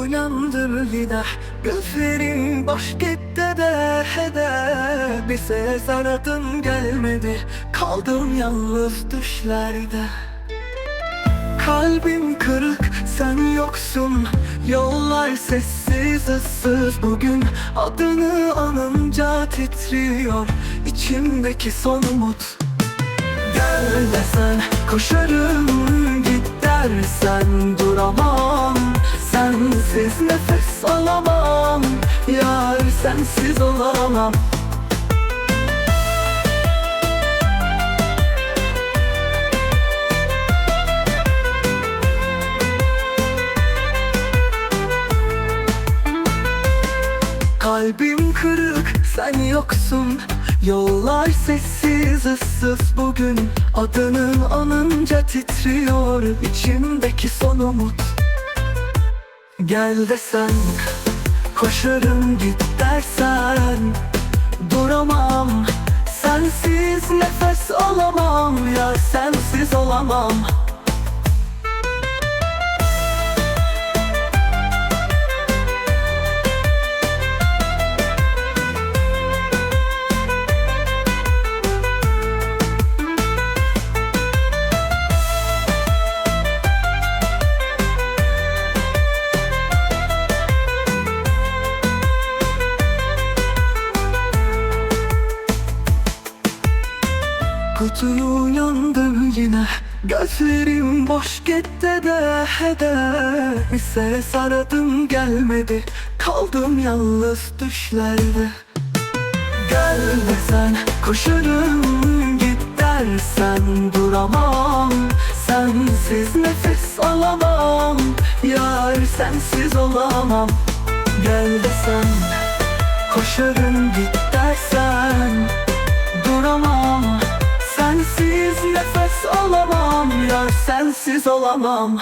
Uyandır yine Gözlerin boş gitti de. Hede Bir ses aradım gelmedi Kaldım yalnız düşlerde. Kalbim kırık sen yoksun. Yollar sessiz ıssız. Bugün Adını anınca titriyor içimdeki son umut. Gel desen koşarım Git dersen duramam Sensiz nefes alamam. Yar sensiz olamam. Kalbim kırık sen yoksun. Yollar sessiz ıssız bugün. Adının anınca titriyor içimdeki son umut Gel desen Koşarım git dersen. Duramam Sensiz nefes alamam. Ya sensiz olamam Kutuyu uyandım yine Gözlerim boş gitti de hede Bir ses aradım gelmedi Kaldım yalnız düşlerde. Gel desen koşarım Git dersen duramam. Sensiz nefes alamam Yar sensiz olamam. Gel desen koşarım Git nefes alamam Yar sensiz olamam